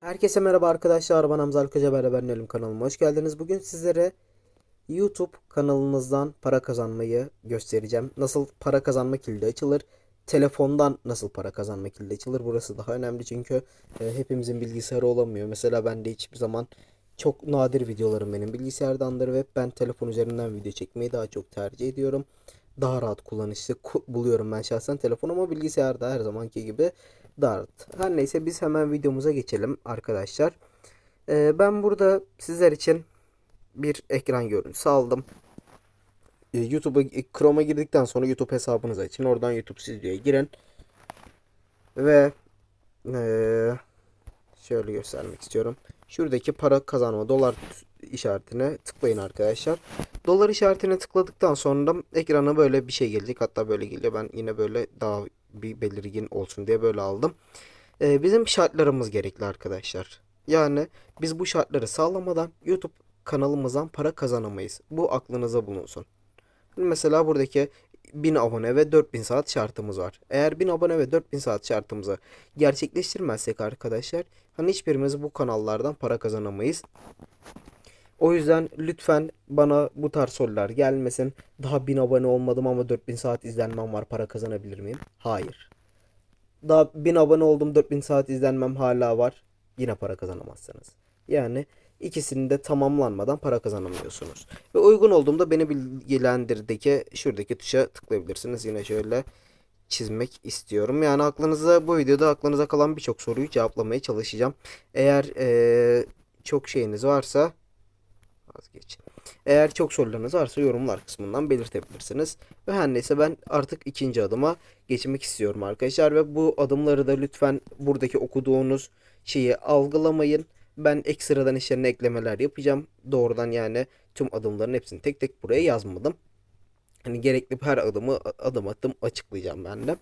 Herkese merhaba arkadaşlar. Ben Hamza Alkaca ben Elim kanalıma hoş geldiniz. Bugün sizlere YouTube kanalınızdan para kazanmayı göstereceğim. Nasıl para kazanma kilidi açılır? Telefondan nasıl para kazanma kilidi açılır? Burası daha önemli çünkü e, hepimizin bilgisayarı olamıyor. Mesela bende hiçbir zaman çok nadir videolarım benim bilgisayardandır ve ben telefon üzerinden video çekmeyi daha çok tercih ediyorum. Daha rahat kullanışlı ku- buluyorum ben şahsen telefon ama bilgisayarda her zamanki gibi rahat. Her neyse biz hemen videomuza geçelim arkadaşlar. Ee, ben burada sizler için bir ekran görüntüsü aldım. Ee, YouTube'a Chrome'a girdikten sonra YouTube hesabınızı açın. Oradan YouTube Studio'ya girin. Ve ee, şöyle göstermek istiyorum. Şuradaki para kazanma dolar işaretine tıklayın arkadaşlar. Dolar işaretine tıkladıktan sonra ekrana böyle bir şey gelecek. Hatta böyle geliyor. Ben yine böyle daha bir belirgin olsun diye böyle aldım. Ee, bizim şartlarımız gerekli arkadaşlar. Yani biz bu şartları sağlamadan YouTube kanalımızdan para kazanamayız. Bu aklınıza bulunsun. Mesela buradaki 1000 abone ve 4000 saat şartımız var. Eğer 1000 abone ve 4000 saat şartımızı gerçekleştirmezsek arkadaşlar hani hiçbirimiz bu kanallardan para kazanamayız. O yüzden lütfen bana bu tarz sorular gelmesin. Daha 1000 abone olmadım ama 4000 saat izlenmem var para kazanabilir miyim? Hayır. Daha 1000 abone oldum 4000 saat izlenmem hala var. Yine para kazanamazsınız. Yani ikisini de tamamlanmadan para kazanamıyorsunuz. Ve uygun olduğumda beni bilgilendirdeki şuradaki tuşa tıklayabilirsiniz. Yine şöyle çizmek istiyorum. Yani aklınıza bu videoda aklınıza kalan birçok soruyu cevaplamaya çalışacağım. Eğer eee, çok şeyiniz varsa vazgeç. Eğer çok sorularınız varsa yorumlar kısmından belirtebilirsiniz. Ve her neyse ben artık ikinci adıma geçmek istiyorum arkadaşlar. Ve bu adımları da lütfen buradaki okuduğunuz şeyi algılamayın. Ben ekstradan işlerine eklemeler yapacağım. Doğrudan yani tüm adımların hepsini tek tek buraya yazmadım. Hani gerekli her adımı adım adım açıklayacağım ben de.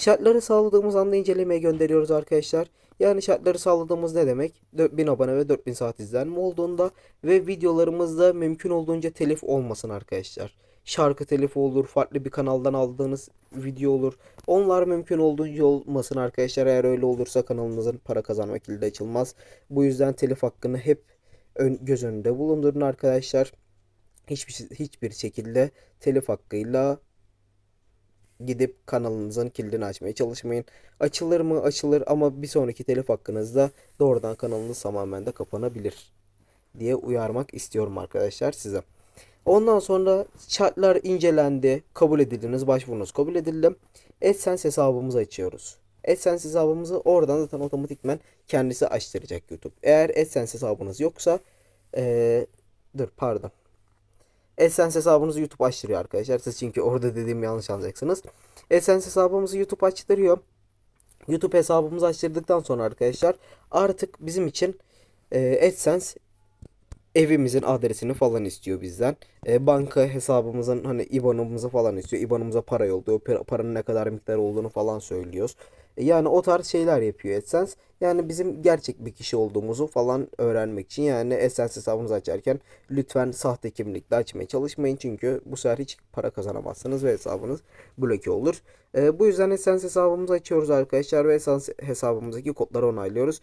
Şartları sağladığımız anda incelemeye gönderiyoruz arkadaşlar. Yani şartları sağladığımız ne demek? 4000 abone ve 4000 saat izlenme olduğunda ve videolarımızda mümkün olduğunca telif olmasın arkadaşlar. Şarkı telifi olur, farklı bir kanaldan aldığınız video olur. Onlar mümkün olduğunca olmasın arkadaşlar. Eğer öyle olursa kanalınızın para kazanma kilidi açılmaz. Bu yüzden telif hakkını hep ön, göz önünde bulundurun arkadaşlar. Hiçbir hiçbir şekilde telif hakkıyla gidip kanalınızın kilidini açmaya çalışmayın. Açılır mı? Açılır ama bir sonraki telif hakkınızda doğrudan kanalınız tamamen de kapanabilir diye uyarmak istiyorum arkadaşlar size. Ondan sonra şartlar incelendi, kabul edildiniz, başvurunuz kabul edildi. AdSense hesabımızı açıyoruz. AdSense hesabımızı oradan zaten otomatikmen kendisi açtıracak YouTube. Eğer AdSense hesabınız yoksa ee, dur pardon. AdSense hesabınızı YouTube açtırıyor arkadaşlar. Siz çünkü orada dediğimi yanlış anlayacaksınız. AdSense hesabımızı YouTube açtırıyor. YouTube hesabımızı açtırdıktan sonra arkadaşlar artık bizim için e, AdSense evimizin adresini falan istiyor bizden. E, banka hesabımızın hani IBAN'ımızı falan istiyor. IBAN'ımıza para yolluyor. Para- Paranın ne kadar miktar olduğunu falan söylüyoruz. E, yani o tarz şeyler yapıyor AdSense. Yani bizim gerçek bir kişi olduğumuzu falan öğrenmek için yani AdSense hesabınızı açarken lütfen sahte kimlikle açmaya çalışmayın. Çünkü bu sefer hiç para kazanamazsınız ve hesabınız bloke olur. E, bu yüzden AdSense hesabımızı açıyoruz arkadaşlar ve AdSense hesabımızdaki kodları onaylıyoruz.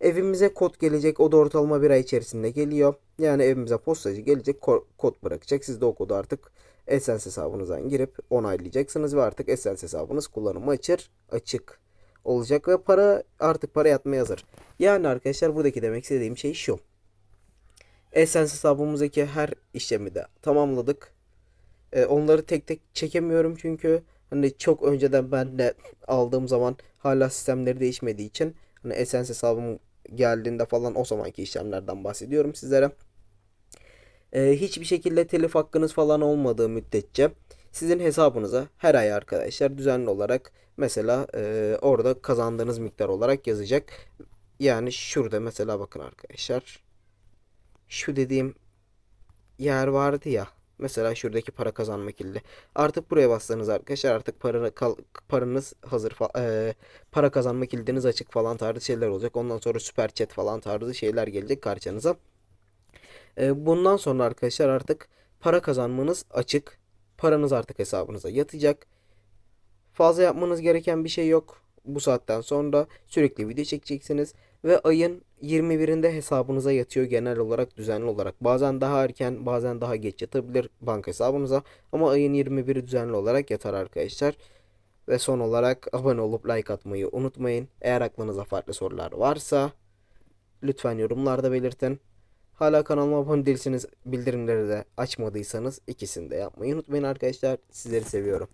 Evimize kod gelecek. O da ortalama bir ay içerisinde geliyor. Yani evimize postacı gelecek ko- kod bırakacak. Siz de o kodu artık Essence hesabınızdan girip onaylayacaksınız ve artık Essence hesabınız kullanıma açır, açık olacak ve para artık para yatmaya hazır. Yani arkadaşlar buradaki demek istediğim şey şu. Essence hesabımızdaki her işlemi de tamamladık. E, onları tek tek çekemiyorum çünkü hani çok önceden ben de aldığım zaman hala sistemleri değişmediği için hani Essence hesabım geldiğinde falan o zamanki işlemlerden bahsediyorum sizlere. E, hiçbir şekilde telif hakkınız falan olmadığı müddetçe sizin hesabınıza her ay arkadaşlar düzenli olarak mesela e, orada kazandığınız miktar olarak yazacak. Yani şurada mesela bakın arkadaşlar. Şu dediğim yer vardı ya. Mesela şuradaki para kazanma kilidi. Artık buraya bastığınız arkadaşlar artık paranı, kal- paranız hazır eee, para kazanma kilidiniz açık falan tarzı şeyler olacak. Ondan sonra süper chat falan tarzı şeyler gelecek karşınıza. Eee, bundan sonra arkadaşlar artık para kazanmanız açık. Paranız artık hesabınıza yatacak. Fazla yapmanız gereken bir şey yok. Bu saatten sonra sürekli video çekeceksiniz Ve ayın 21'inde hesabınıza yatıyor genel olarak düzenli olarak. Bazen daha erken bazen daha geç yatabilir banka hesabınıza. Ama ayın 21'i düzenli olarak yatar arkadaşlar. Ve son olarak abone olup like atmayı unutmayın. Eğer aklınıza farklı sorular varsa lütfen yorumlarda belirtin. Hala kanalıma abone değilseniz bildirimleri de açmadıysanız ikisini de yapmayı unutmayın arkadaşlar. Sizleri seviyorum.